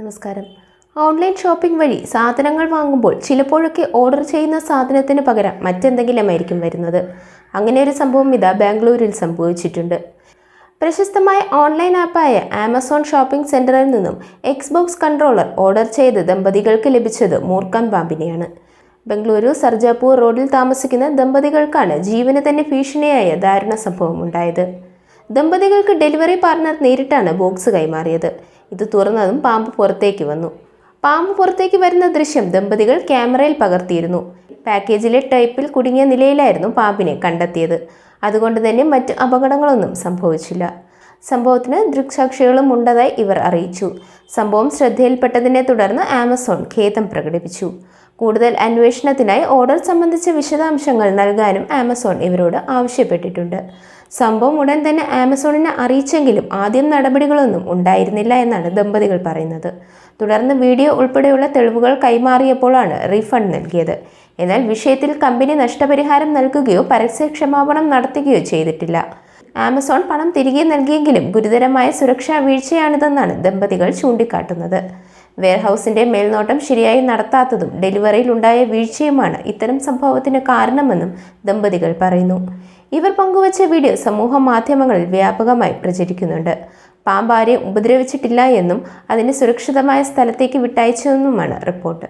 നമസ്കാരം. Online shopping വഴി സാധനങ്ങൾ വാങ്ങുമ്പോൾ ചിലപ്പോഴൊക്കെ ഓർഡർ ചെയ്യുന്ന സാധനത്തിന് പകരം മറ്റെന്തെങ്കിലുമായിരിക്കും വരുന്നത്. അങ്ങനെ ഒരു സംഭവം ഇതാ ബാംഗ്ലൂരിൽ സംഭവിച്ചിട്ടുണ്ട്. പ്രശസ്തമായ ഓൺലൈൻ ആപ്പായ ആമസോൺ ഷോപ്പിംഗ് സെന്ററിൽ നിന്നും എക്സ്ബോക്സ് കൺട്രോളർ ഓർഡർ ചെയ്ത് ദമ്പതികൾക്ക് ലഭിച്ചത് മൂർഖൻ പാമ്പിനെയാണ്. ബംഗളൂരു സർജാപൂർ റോഡിൽ താമസിക്കുന്ന ദമ്പതികൾക്കാണ് ജീവന് തന്നെ ഭീഷണിയായ ദാരുണ സംഭവം ഉണ്ടായത്. ദമ്പതികൾക്ക് ഡെലിവറി പാർട്ണർ നേരിട്ടാണ് ബോക്സ് കൈമാറിയത്. ഇത് തുറന്നതും പാമ്പ് പുറത്തേക്ക് വന്നു. പാമ്പ് പുറത്തേക്ക് വരുന്ന ദൃശ്യം ദമ്പതികൾ ക്യാമറയിൽ പകർത്തിയിരുന്നു. പാക്കേജിലെ ടൈപ്പിൽ കുടുങ്ങിയ നിലയിലായിരുന്നു പാമ്പിനെ കണ്ടെത്തിയത്. അതുകൊണ്ട് തന്നെ മറ്റ് അപകടങ്ങളൊന്നും സംഭവിച്ചില്ല. സംഭവത്തിന് ദൃക്സാക്ഷികളും ഉണ്ടതായി ഇവർ അറിയിച്ചു. സംഭവം ശ്രദ്ധയിൽപ്പെട്ടതിനെ തുടർന്ന് ആമസോൺ ഖേദം പ്രകടിപ്പിച്ചു. കൂടുതൽ അന്വേഷണത്തിനായി ഓർഡർ സംബന്ധിച്ച വിശദാംശങ്ങൾ നൽകാനും ആമസോൺ ഇവരോട് ആവശ്യപ്പെട്ടിട്ടുണ്ട്. സംഭവം ഉടൻ തന്നെ ആമസോണിനെ അറിയിച്ചെങ്കിലും ആദ്യം നടപടികളൊന്നും ഉണ്ടായിരുന്നില്ല എന്നാണ് ദമ്പതികൾ പറയുന്നത്. തുടർന്ന് വീഡിയോ ഉൾപ്പെടെയുള്ള തെളിവുകൾ കൈമാറിയപ്പോഴാണ് റീഫണ്ട് നൽകിയത്. എന്നാൽ വിഷയത്തിൽ കമ്പനി നഷ്ടപരിഹാരം നൽകുകയോ പരസ്യക്ഷമാപണം നടത്തുകയോ ചെയ്തിട്ടില്ല. ആമസോൺ പണം തിരികെ നൽകിയെങ്കിലും ഗുരുതരമായ സുരക്ഷാ വീഴ്ചയാണിതെന്നാണ് ദമ്പതികൾ ചൂണ്ടിക്കാട്ടുന്നത്. വെയർഹൌസിന്റെ മേൽനോട്ടം ശരിയായി നടത്താത്തതും ഡെലിവറിയിൽ ഉണ്ടായ വീഴ്ചയുമാണ് ഇത്തരം സംഭവത്തിന് കാരണമെന്നും ദമ്പതികൾ പറയുന്നു. ഇവർ പങ്കുവച്ച വീഡിയോ സമൂഹ മാധ്യമങ്ങളിൽ വ്യാപകമായി പ്രചരിക്കുന്നുണ്ട്. പാമ്പാരെ ഉപദ്രവിച്ചിട്ടില്ല എന്നും അതിനെ സുരക്ഷിതമായ സ്ഥലത്തേക്ക് വിട്ടയച്ചതെന്നുമാണ് റിപ്പോർട്ട്.